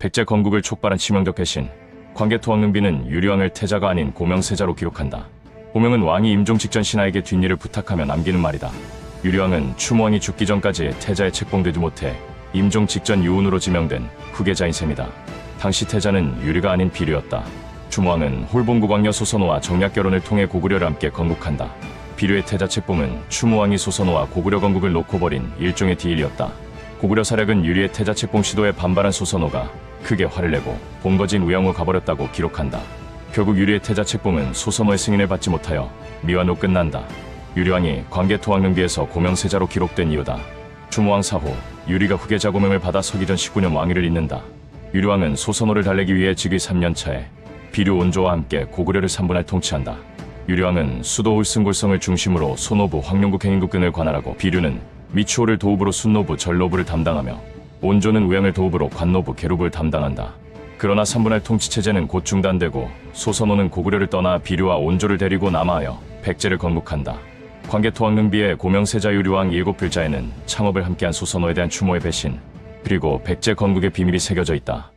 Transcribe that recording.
백제 건국을 촉발한 치명적 배신. 광개토 왕릉비는 유리왕을 태자가 아닌 고명세자로 기록한다. 고명은 왕이 임종 직전 신하에게 뒷일을 부탁하며 남기는 말이다. 유리왕은 추모왕이 죽기 전까지 태자에 책봉되지 못해 임종 직전 유운으로 지명된 후계자인 셈이다. 당시 태자는 유리가 아닌 비류였다. 추모왕은 홀봉국왕녀 소선호와 정략 결혼을 통해 고구려를 함께 건국한다. 비류의 태자 책봉은 추모왕이 소선호와 고구려 건국을 놓고 벌인 일종의 디일이었다. 고구려 사략은 유리의 태자 책봉 시도에 반발한 소선호가 크게 화를 내고 본거진 우양우 가버렸다고 기록한다. 결국 유리의 태자 책봉은 소선호의 승인을 받지 못하여 미완후 끝난다. 유리왕이 광개토왕릉비에서 고명세자로 기록된 이유다. 추모왕 사후 유리가 후계자 고명을 받아 서기 전 19년 왕위를 잇는다. 유리왕은 소선호를 달래기 위해 즉위 3년 차에 비류 온조와 함께 고구려를 3분할 통치한다. 유리왕은 수도 울승골성을 중심으로 소노부 황룡국 행인국근을 관할하고 비류는 미추호를 도읍으로 순노부 절노부를 담당하며 온조는 우양을 도읍으로 관노부 계루부를 담당한다. 그러나 3분할 통치체제는 곧 중단되고 소선호는 고구려를 떠나 비류와 온조를 데리고 남하하여 백제를 건국한다. 광개토왕릉비의 고명세자 유리왕 일곱 글자에는 창업을 함께한 소선호에 대한 추모의 배신 그리고 백제 건국의 비밀이 새겨져 있다.